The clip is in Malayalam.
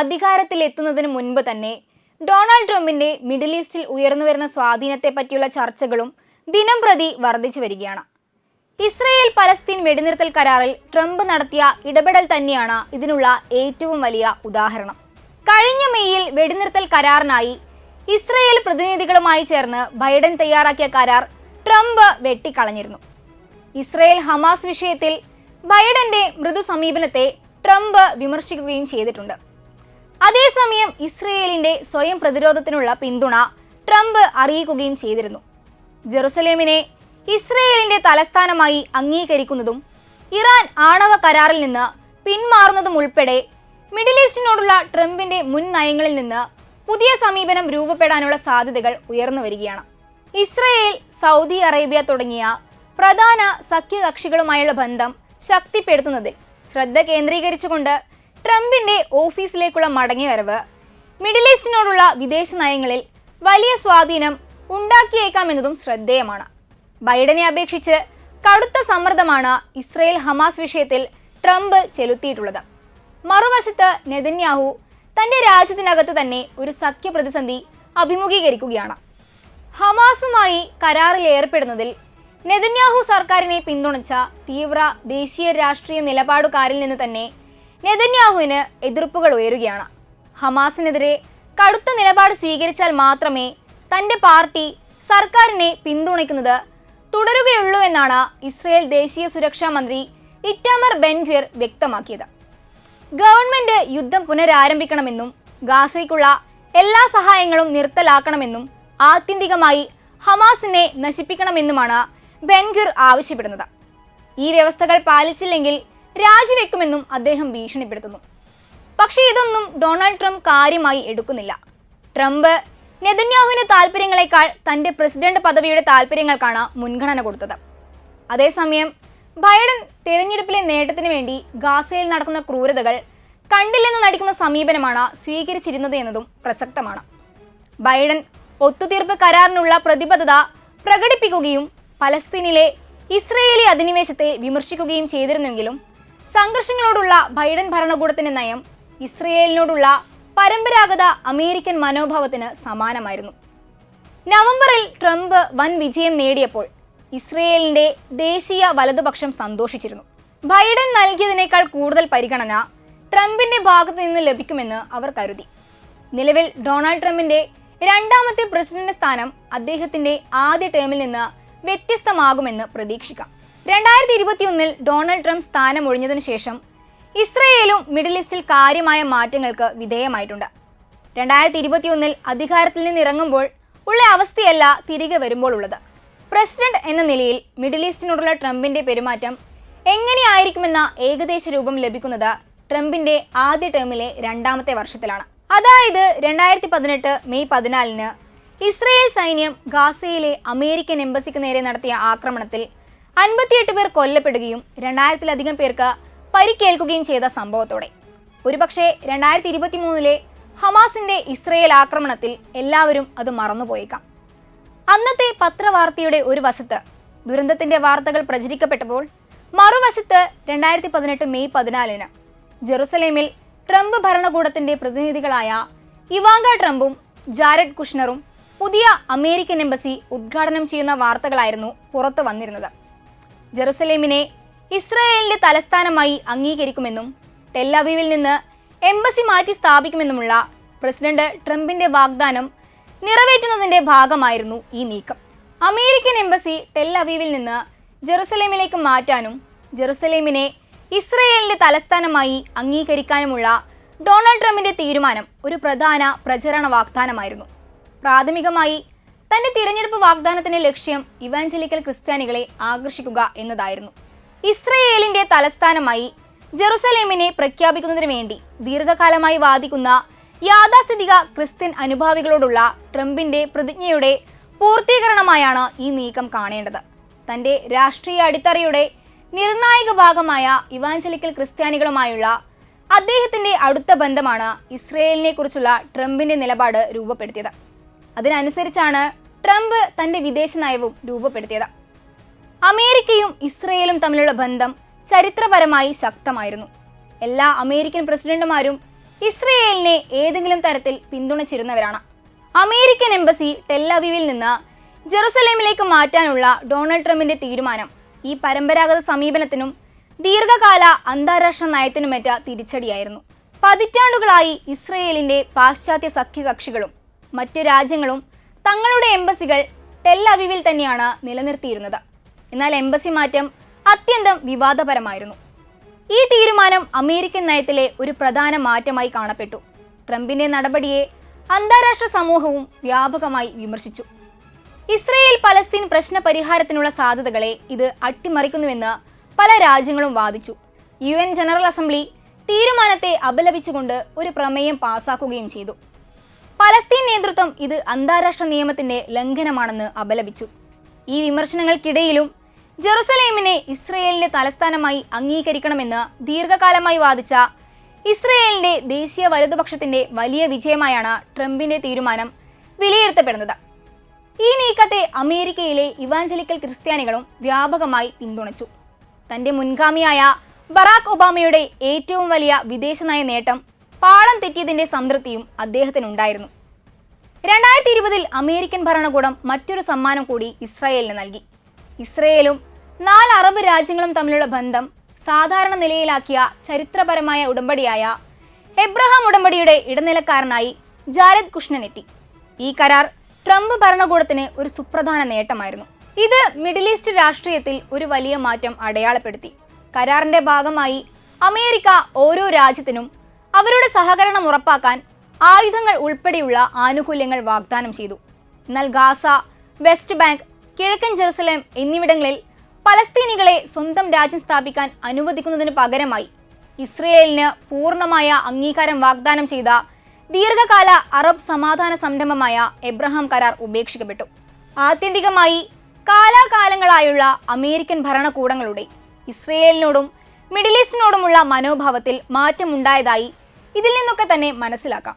അധികാരത്തിൽ എത്തുന്നതിന് മുൻപ് തന്നെ ഡൊണാൾഡ് ട്രംപിന്റെ മിഡിൽ ഈസ്റ്റിൽ ഉയർന്നു വരുന്ന സ്വാധീനത്തെ പറ്റിയുള്ള ചർച്ചകളും ദിനം പ്രതി വർദ്ധിച്ചു വരികയാണ്. ഇസ്രയേൽ പലസ്തീൻ വെടിനിർത്തൽ കരാറിൽ ട്രംപ് നടത്തിയ ഇടപെടൽ തന്നെയാണ് ഇതിനുള്ള ഏറ്റവും വലിയ ഉദാഹരണം. കഴിഞ്ഞ മെയ്യിൽ വെടിനിർത്തൽ കരാറിനായി ഇസ്രയേൽ പ്രതിനിധികളുമായി ചേർന്ന് ബൈഡൻ തയ്യാറാക്കിയ കരാർ ട്രംപ് വെട്ടിക്കളഞ്ഞിരുന്നു. ഇസ്രയേൽ ഹമാസ് വിഷയത്തിൽ ബൈഡന്റെ മൃദു സമീപനത്തെ ട്രംപ് വിമർശിക്കുകയും ചെയ്തിട്ടുണ്ട്. അതേസമയം ഇസ്രയേലിന്റെ സ്വയം പ്രതിരോധത്തിനുള്ള പിന്തുണ ട്രംപ് അറിയിക്കുകയും ചെയ്തിരുന്നു. ജെറുസലേമിനെ ഇസ്രയേലിന്റെ തലസ്ഥാനമായി അംഗീകരിക്കുന്നതും ഇറാൻ ആണവ കരാറിൽ നിന്ന് പിന്മാറുന്നതും ഉൾപ്പെടെ മിഡിൽ ഈസ്റ്റിനോടുള്ള ട്രംപിന്റെ മുൻ നയങ്ങളിൽ നിന്ന് പുതിയ സമീപനം രൂപപ്പെടാനുള്ള സാധ്യതകൾ ഉയർന്നു വരികയാണ്. ഇസ്രയേൽ സൗദി അറേബ്യ തുടങ്ങിയ പ്രധാന സഖ്യകക്ഷികളുമായുള്ള ബന്ധം ശക്തിപ്പെടുത്തുന്നതിൽ ശ്രദ്ധ കേന്ദ്രീകരിച്ചുകൊണ്ട് ട്രംപിന്റെ ഓഫീസിലേക്കുള്ള മടങ്ങി വരവ് മിഡിൽ ഈസ്റ്റിനോടുള്ള വിദേശ നയങ്ങളിൽ വലിയ സ്വാധീനം ഉണ്ടാക്കിയേക്കാമെന്നതും ശ്രദ്ധേയമാണ്. ബൈഡനെ അപേക്ഷിച്ച് കടുത്ത സമ്മർദ്ദമാണ് ഇസ്രയേൽ ഹമാസ് വിഷയത്തിൽ ട്രംപ് ചെലുത്തിയിട്ടുള്ളത്. മറുവശത്ത് നെതന്യാഹു തന്റെ രാജ്യത്തിനകത്ത് തന്നെ ഒരു സഖ്യ പ്രതിസന്ധി അഭിമുഖീകരിക്കുകയാണ്. ഹമാസുമായി കരാറിൽ ഏർപ്പെടുന്നതിൽ നെതന്യാഹു സർക്കാരിനെ പിന്തുണച്ച തീവ്ര ദേശീയ രാഷ്ട്രീയ നിലപാടുകാരിൽ നിന്ന് തന്നെ നെതന്യാഹുവിന് എതിർപ്പുകൾ ഉയരുകയാണ്. ഹമാസിനെതിരെ കടുത്ത നിലപാട് സ്വീകരിച്ചാൽ മാത്രമേ തന്റെ പാർട്ടി സർക്കാരിനെ പിന്തുണയ്ക്കുന്നത് തുടരുകയുള്ളൂ എന്നാണ് ഇസ്രയേൽ ദേശീയ സുരക്ഷാ മന്ത്രി ഇറ്റാമർ ബെൻഗ്വിർ വ്യക്തമാക്കിയത്. ഗവൺമെന്റ് യുദ്ധം പുനരാരംഭിക്കണമെന്നും ഗാസയ്ക്കുള്ള എല്ലാ സഹായങ്ങളും നിർത്തലാക്കണമെന്നും ആത്യന്തികമായി ഹമാസിനെ നശിപ്പിക്കണമെന്നുമാണ് ബെൻഖിർ ആവശ്യപ്പെടുന്നത്. ഈ വ്യവസ്ഥകൾ പാലിച്ചില്ലെങ്കിൽ രാജിവെക്കുമെന്നും അദ്ദേഹം ഭീഷണിപ്പെടുത്തുന്നു. പക്ഷേ ഇതൊന്നും ഡൊണാൾഡ് ട്രംപ് കാര്യമായി എടുക്കുന്നില്ല. ട്രംപ് നെതന്യാഹുവിന്റെ താല്പര്യങ്ങളെക്കാൾ തന്റെ പ്രസിഡന്റ് പദവിയുടെ താല്പര്യങ്ങൾക്കാണ് മുൻഗണന കൊടുത്തത്. അതേസമയം ബൈഡൻ തെരഞ്ഞെടുപ്പിലെ നേട്ടത്തിന് വേണ്ടി ഗാസയിൽ നടക്കുന്ന ക്രൂരതകൾ കണ്ടില്ലെന്ന് നടിക്കുന്ന സമീപനമാണ് സ്വീകരിച്ചിരുന്നത് എന്നതും പ്രസക്തമാണ്. ബൈഡൻ ഒത്തുതീർപ്പ് കരാറിനുള്ള പ്രതിബദ്ധത പ്രകടിപ്പിക്കുകയും പലസ്തീനിലെ ഇസ്രയേലി അധിനിവേശത്തെ വിമർശിക്കുകയും ചെയ്തിരുന്നെങ്കിലും സംഘർഷങ്ങളോടുള്ള ബൈഡൻ ഭരണകൂടത്തിന്റെ നയം ഇസ്രയേലിനോടുള്ള പരമ്പരാഗത അമേരിക്കൻ മനോഭാവത്തിന് സമാനമായിരുന്നു. നവംബറിൽ ട്രംപ് വൻ വിജയം നേടിയപ്പോൾ ഇസ്രയേലിന്റെ ദേശീയ വലതുപക്ഷം സന്തോഷിച്ചിരുന്നു. ബൈഡൻ നൽകിയതിനേക്കാൾ കൂടുതൽ പരിഗണന ട്രംപിന്റെ ഭാഗത്തു നിന്ന് ലഭിക്കുമെന്ന് അവർ കരുതി. നിലവിൽ ഡൊണാൾഡ് ട്രംപിന്റെ രണ്ടാമത്തെ പ്രസിഡന്റ് സ്ഥാനം അദ്ദേഹത്തിന്റെ ആദ്യ ടേമിൽ നിന്ന് വ്യത്യസ്തമാകുമെന്ന് പ്രതീക്ഷിക്കാം. രണ്ടായിരത്തി ഇരുപത്തിയൊന്നിൽ ഡൊണാൾഡ് ട്രംപ് സ്ഥാനം ഒഴിഞ്ഞതിനു ശേഷം ഇസ്രയേലും മിഡിൽ ഈസ്റ്റിൽ കാര്യമായ മാറ്റങ്ങൾക്ക് വിധേയമായിട്ടുണ്ട്. രണ്ടായിരത്തി ഇരുപത്തിയൊന്നിൽ അധികാരത്തിൽ നിന്ന് ഇറങ്ങുമ്പോൾ ഉള്ള അവസ്ഥയല്ല തിരികെ വരുമ്പോൾ ഉള്ളത് പ്രസിഡന്റ് എന്ന നിലയിൽ മിഡിൽ ഈസ്റ്റിനോടുള്ള ട്രംപിന്റെ പെരുമാറ്റം എങ്ങനെയായിരിക്കുമെന്ന ഏകദേശ രൂപം ലഭിക്കുന്നത് ട്രംപിന്റെ ആദ്യ ടേമിലെ രണ്ടാമത്തെ വർഷത്തിലാണ്. അതായത് രണ്ടായിരത്തി പതിനെട്ട് മെയ് പതിനാലിന് ഇസ്രയേൽ സൈന്യം ഗാസയിലെ അമേരിക്കൻ എംബസിക്ക് നേരെ നടത്തിയ ആക്രമണത്തിൽ അൻപത്തിയെട്ട് പേർ കൊല്ലപ്പെടുകയും രണ്ടായിരത്തിലധികം പേർക്ക് പരിക്കേൽക്കുകയും ചെയ്ത സംഭവത്തോടെ. ഒരുപക്ഷെ രണ്ടായിരത്തി ഇരുപത്തി മൂന്നിലെ ഹമാസിന്റെ ഇസ്രയേൽ ആക്രമണത്തിൽ എല്ലാവരും അത് മറന്നുപോയേക്കാം. അന്നത്തെ പത്രവാർത്തയുടെ ഒരു വശത്ത് ദുരന്തത്തിന്റെ വാർത്തകൾ പ്രചരിക്കപ്പെട്ടപ്പോൾ മറുവശത്ത് രണ്ടായിരത്തി പതിനെട്ട് മെയ് പതിനാലിന് ജെറുസലേമിൽ ട്രംപ് ഭരണകൂടത്തിന്റെ പ്രതിനിധികളായ ഇവാങ്ക ട്രംപും ജാരഡ് കുഷ്ണറും പുതിയ അമേരിക്കൻ എംബസി ഉദ്ഘാടനം ചെയ്യുന്ന വാർത്തകളായിരുന്നു പുറത്തു വന്നിരുന്നത്. ജെറുസലേമിനെ ഇസ്രായേലിന്റെ തലസ്ഥാനമായി അംഗീകരിക്കുമെന്നും ടെല്ലവീവിൽ നിന്ന് എംബസി മാറ്റി സ്ഥാപിക്കുമെന്നുമുള്ള പ്രസിഡന്റ് ട്രംപിന്റെ വാഗ്ദാനം നിറവേറ്റുന്നതിന്റെ ഭാഗമായിരുന്നു ഈ നീക്കം. അമേരിക്കൻ എംബസി ടെല്ലവീവിൽ നിന്ന് ജെറുസലേമിലേക്ക് മാറ്റാനും ജെറുസലേമിനെ ഇസ്രയേലിന്റെ തലസ്ഥാനമായി അംഗീകരിക്കാനുമുള്ള ഡൊണാൾഡ് ട്രംപിന്റെ തീരുമാനം ഒരു പ്രധാന പ്രചരണ വാഗ്ദാനമായിരുന്നു. പ്രാഥമികമായി തന്റെ തിരഞ്ഞെടുപ്പ് വാഗ്ദാനത്തിന്റെ ലക്ഷ്യം ഇവാഞ്ചലിക്കൽ ക്രിസ്ത്യാനികളെ ആകർഷിക്കുക എന്നതായിരുന്നു. ഇസ്രയേലിന്റെ തലസ്ഥാനമായി ജെറുസലേമിനെ പ്രഖ്യാപിക്കുന്നതിന് വേണ്ടി ദീർഘകാലമായി വാദിക്കുന്ന യാഥാസ്ഥിതിക ക്രിസ്ത്യൻ അനുഭാവികളോടുള്ള ട്രംപിന്റെ പ്രതിജ്ഞയുടെ പൂർത്തീകരണമായാണ് ഈ നീക്കം കാണേണ്ടത്. തന്റെ രാഷ്ട്രീയ അടിത്തറയുടെ നിർണായക ഭാഗമായ ഇവാഞ്ചലിക്കൽ ക്രിസ്ത്യാനികളുമായുള്ള അദ്ദേഹത്തിന്റെ അടുത്ത ബന്ധമാണ് ഇസ്രയേലിനെ കുറിച്ചുള്ള ട്രംപിന്റെ നിലപാട് രൂപപ്പെടുത്തിയത്. അതിനനുസരിച്ചാണ് ട്രംപ് തന്റെ വിദേശ നയവും രൂപപ്പെടുത്തിയത്. അമേരിക്കയും ഇസ്രയേലും തമ്മിലുള്ള ബന്ധം ചരിത്രപരമായി ശക്തമായിരുന്നു. എല്ലാ അമേരിക്കൻ പ്രസിഡന്റുമാരും ഇസ്രയേലിനെ ഏതെങ്കിലും തരത്തിൽ പിന്തുണച്ചിരുന്നവരാണ്. അമേരിക്കൻ എംബസി ടെല്ലവീവിൽ നിന്ന് ജെറുസലേമിലേക്ക് മാറ്റാനുള്ള ഡൊണാൾഡ് ട്രംപിന്റെ തീരുമാനം ഈ പരമ്പരാഗത സമീപനത്തിനും ദീർഘകാല അന്താരാഷ്ട്ര നയത്തിനുമേറ്റ തിരിച്ചടിയായിരുന്നു. പതിറ്റാണ്ടുകളായി ഇസ്രയേലിന്റെ പാശ്ചാത്യ സഖ്യകക്ഷികളും മറ്റ് രാജ്യങ്ങളും തങ്ങളുടെ എംബസികൾ ടെല്ലവിവിൽ തന്നെയാണ് നിലനിർത്തിയിരുന്നത്. എന്നാൽ എംബസി മാറ്റം അത്യന്തം വിവാദപരമായിരുന്നു. ഈ തീരുമാനം അമേരിക്കൻ നയത്തിലെ ഒരു പ്രധാന മാറ്റമായി കാണപ്പെട്ടു. ട്രംപിന്റെ നടപടിയെ അന്താരാഷ്ട്ര സമൂഹവും വ്യാപകമായി വിമർശിച്ചു. ഇസ്രയേൽ പലസ്തീൻ പ്രശ്ന പരിഹാരത്തിനുള്ള സാധ്യതകളെ ഇത് അട്ടിമറിക്കുന്നുവെന്ന് പല രാജ്യങ്ങളും വാദിച്ചു. യു എൻ ജനറൽ അസംബ്ലി തീരുമാനത്തെ അപലപിച്ചുകൊണ്ട് ഒരു പ്രമേയം പാസാക്കുകയും ചെയ്തു. പലസ്തീൻ നേതൃത്വം ഇത് അന്താരാഷ്ട്ര നിയമത്തിന്റെ ലംഘനമാണെന്ന് അപലപിച്ചു. ഈ വിമർശനങ്ങൾക്കിടയിലും ജെറുസലേമിനെ ഇസ്രയേലിന്റെ തലസ്ഥാനമായി അംഗീകരിക്കണമെന്ന് ദീർഘകാലമായി വാദിച്ച ഇസ്രയേലിന്റെ ദേശീയ വലതുപക്ഷത്തിന്റെ വലിയ വിജയമായാണ് ട്രംപിന്റെ തീരുമാനം വിലയിരുത്തപ്പെടുന്നത്. ഈ നീക്കത്തെ അമേരിക്കയിലെ ഇവാഞ്ചലിക്കൽ ക്രിസ്ത്യാനികളും വ്യാപകമായി പിന്തുണച്ചു. തന്റെ മുൻഗാമിയായ ബറാക് ഒബാമയുടെ ഏറ്റവും വലിയ വിദേശനയ നേട്ടം പാളം തെറ്റിയതിന്റെ സംതൃപ്തിയും അദ്ദേഹത്തിനുണ്ടായിരുന്നു. രണ്ടായിരത്തി ഇരുപതിൽ അമേരിക്കൻ ഭരണകൂടം മറ്റൊരു സമ്മാനം കൂടി ഇസ്രായേലിന് നൽകി. ഇസ്രയേലും നാല് അറബ് രാജ്യങ്ങളും തമ്മിലുള്ള ബന്ധം സാധാരണ നിലയിലാക്കിയ ചരിത്രപരമായ ഉടമ്പടിയായ എബ്രഹാം ഉടമ്പടിയുടെ ഇടനിലക്കാരനായി ജാരദ് കുഷ്ണൻ എത്തി ഈ കരാർ ട്രംപ് ഭരണകൂടത്തിന് ഒരു സുപ്രധാന നേട്ടമായിരുന്നു. ഇത് മിഡിൽ ഈസ്റ്റ് രാഷ്ട്രീയത്തിൽ ഒരു വലിയ മാറ്റം അടയാളപ്പെടുത്തി. കരാറിന്റെ ഭാഗമായി അമേരിക്ക ഓരോ രാജ്യത്തിനും അവരുടെ സഹകരണം ഉറപ്പാക്കാൻ ആയുധങ്ങൾ ഉൾപ്പെടെയുള്ള ആനുകൂല്യങ്ങൾ വാഗ്ദാനം ചെയ്തു. എന്നാൽ ഗാസ വെസ്റ്റ് ബാങ്ക് കിഴക്കൻ ജെറുസലേം എന്നിവിടങ്ങളിൽ പലസ്തീനികളെ സ്വന്തം രാജ്യം സ്ഥാപിക്കാൻ അനുവദിക്കുന്നതിന് പകരമായി ഇസ്രയേലിന് പൂർണമായ അംഗീകാരം വാഗ്ദാനം ചെയ്ത ദീർഘകാല അറബ് സമാധാന സംരംഭമായ എബ്രഹാം കരാർ ഉപേക്ഷിക്കപ്പെട്ടു. ആത്യന്തികമായി കാലാകാലങ്ങളായുള്ള അമേരിക്കൻ ഭരണകൂടങ്ങളുടെ ഇസ്രയേലിനോടും മിഡിൽ ഈസ്റ്റിനോടുമുള്ള മനോഭാവത്തിൽ മാറ്റമുണ്ടായതായി ഇതിൽ നിന്നൊക്കെ തന്നെ മനസ്സിലാക്കാം.